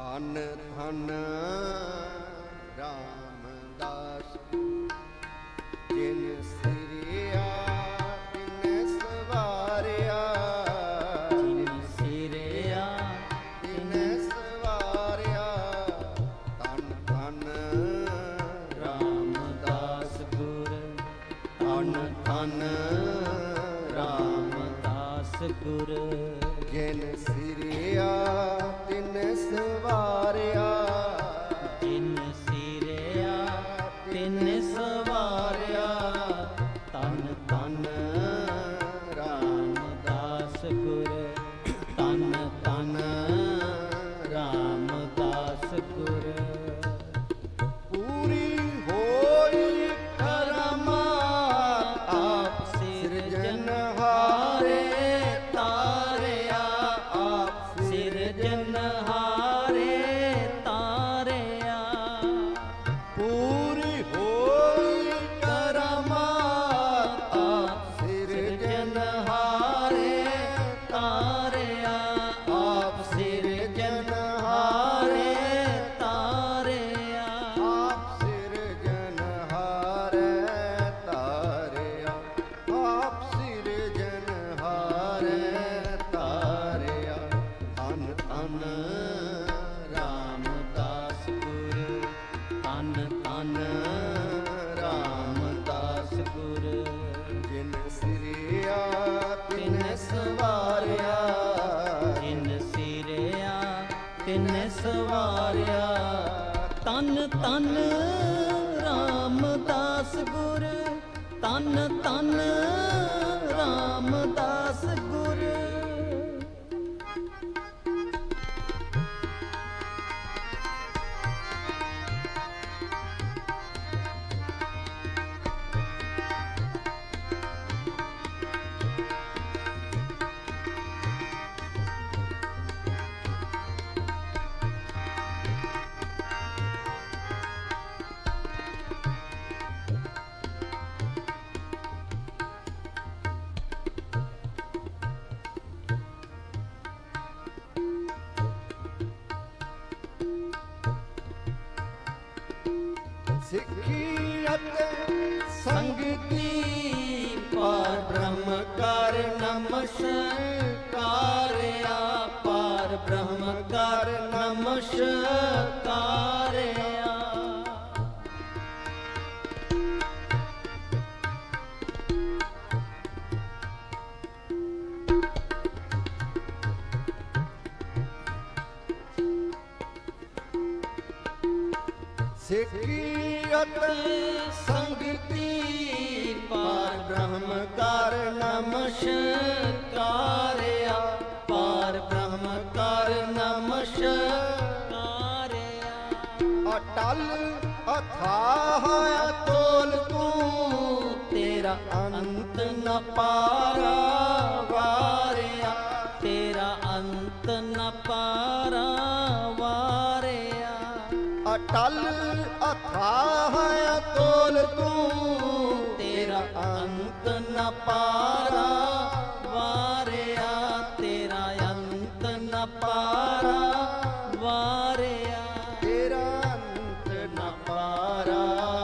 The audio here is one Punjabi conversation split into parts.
ਧਨ ਧਨ ਰਾਮਦਾਸ। ਜਿਨ ਸਿਰਿਆ ਤਿਨ ਸਵਾਰਿਆ। ਜਿਨ ਸਿਰਿਆ ਤਿਨ ਸਵਾਰਿਆ। ਧਨ ਧਨ ਰਾਮਦਾਸ ਗੁਰ। ਧਨ ਧਨ ਰਾਮਦਾਸ ਗੁਰ। ਜਿਨ ਸਿਰਿਆ ਰਾਮਦਾਸ ਤਿਨ ਸਵਾਰਿਆ। ਤਨ ਤਨ ਰਾਮਦਾਸ ਗੁਰ। ਤਨ ਤਨ ਰਾਮ ਸਿੱਖੀ ਅਤੇ ਸੰਗਤੀ ਪਾਰ ਬ੍ਰਹਮ ਕਰ ਨਮਸਕਾਰਿਆ ਪਾਰ ਬ੍ਰਹਮ ਕਰ ਨਮਸ਼ਕਾਰ ਸਿੱਖੀ ਸੰਗਤੀ ਪਾਰ ਬ੍ਰਹਮ ਕਰ ਨਮਸਕਾਰਿਆ, ਪਾਰ ਬ੍ਰਹਮ ਕਰ ਨਮਸਕਾਰਿਆ। ਅਟਲ ਅਥਾਹ ਅਤੋਲ ਤੂੰ, ਤੇਰਾ ਅੰਤ ਨ ਪਾਰਾ ਵਾਰਿਆ। ਤੇਰਾ ਅੰਤ ਨ ਪਾਰਾ ਵਾਰਿਆ। ਅਟਲ ਅਥਾਹ ਅਤੋਲ ਤੂੰ। ਤੇਰਾ ਅੰਤ ਨ ਪਾਰਾ, ਵਾਰਿਆ, ਤੇਰਾ ਅੰਤ ਨ ਪਾਰਾ, ਵਾਰਿਆ। ਤੇਰਾ ਅੰਤ ਨ ਪਾਰਾ।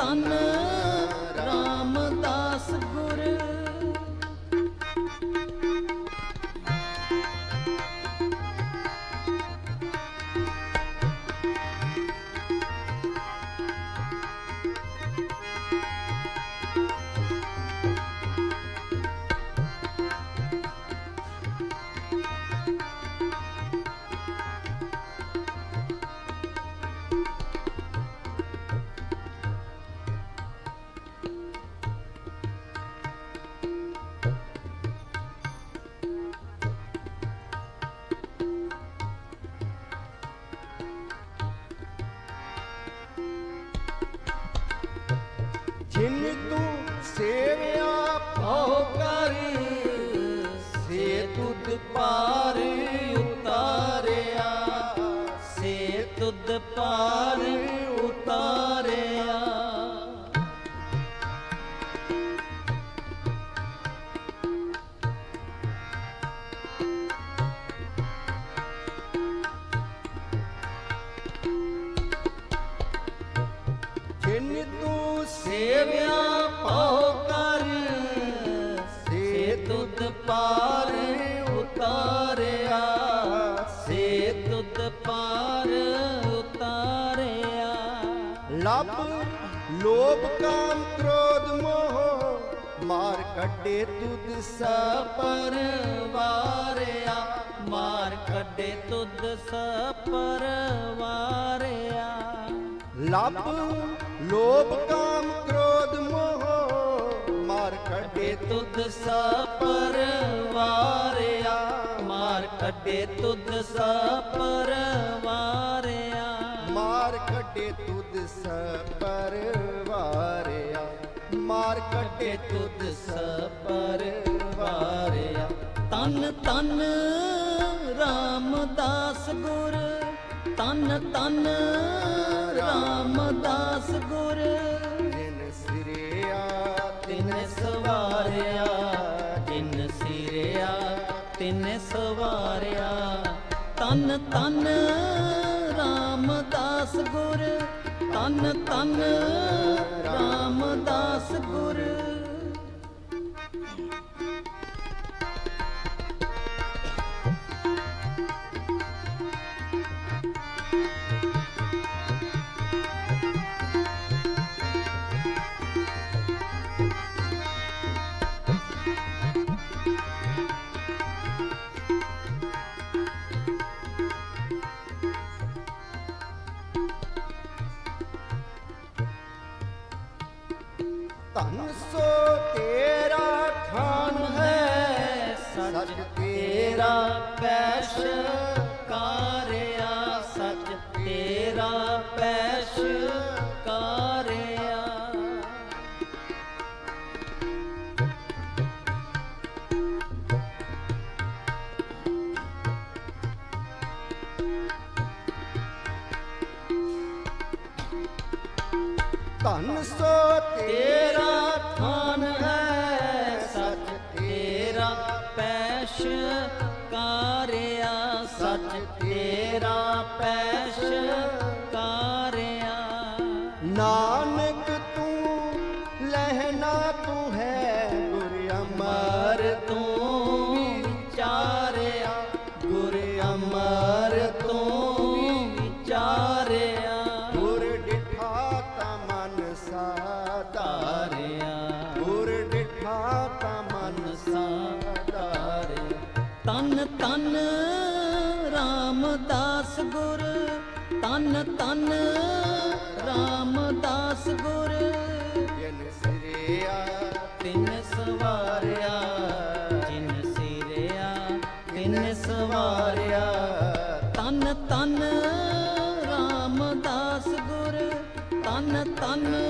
ਤਨ ਉਤਾਰਿਆ ਸੇ ਪਾਰ ਉਤਾਰਿਆ। ਜਿਨ ਤੂੰ ਸੇਵਿਆ ਪਾ ਕਾਮ ਕ੍ਰੋਧ ਮੋਹ ਮਾਰ ਕੱਢੇ ਤੁਧ ਸਪਰ ਪਰਵਾਰਿਆ। ਮਾਰ ਕੱਢੇ ਤੁਧ ਸਪਰਵਾਰਿਆ ਲੱਭ ਲੋਭ ਕਾਮ ਕ੍ਰੋਧ ਮੋਹ ਮਾਰ ਕੱਢੇ ਤੁਧ ਸਪਰਵਾਰਿਆ ਮਾਰ ਕੱਢੇ ਤੁਧ ਸਪਰਵਾਰਿਆ ਮਾਰ ਕੱਢੇ ਤੁਧ ਸਪਰਵਾਰਿਆ ਤਨ ਤਨ ਰਾਮਦਾਸ ਗੁਰ। ਤਨ ਤਨ ਰਾਮਦਾਸ ਗੁਰ। ਜਿਨ ਸਿਰਿਆ, ਤਿਨ ਸਵਾਰਿਆ। ਜਿਨ ਸਿਰਿਆ, ਤਿਨ ਸਵਾਰਿਆ। ਤਨ ਤਨ ਰਾਮਦਾਸ ਗੁਰ। ਤਨ ਤਨ ਰਾਮਦਾਸ ਗੁਰ। ਧਨ ਸੋ ਤੇਰਾ ਖਾਨ ਹੈ ਸੱਚ ਤੇਰਾ ਪੈਸ਼ ਕਾਰਿਆ ਧਨ ਸੋ ਤੇਰਾ ਥਾਨ ਹੈ ਸੱਚ ਤੇਰਾ ਪੈਸ਼ ਕਾਰਿਆ ਸੱਚ ਤੇਰਾ ਪੈਸ਼ ਕਾਰਿਆ ਨਾਨ ਮਨ ਸਾਧਾਰਿਆ ਗੁਰ ਡਿਠਾ ਤਾ ਮਨ ਸਾਦਾਰੇ ਤਨ ਤਨ ਰਾਮਦਾਸ ਗੁਰ ਤਨ ਤਨ ਰਾਮਦਾਸ ਗੁਰ। ਜਿਨ ਸਿਰਿਆ, ਤਿਨ ਸਵਾਰਿਆ। ਜਿਨ ਸਿਰਿਆ, ਤਿਨ ਸਵਾਰਿਆ। ਤਨ ਤਨ ਰਾਮਦਾਸ ਗੁਰ ਤਨ ਤਨ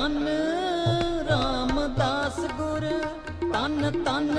ਤਨ ਰਾਮਦਾਸ ਗੁਰ ਤਨ ਤਨ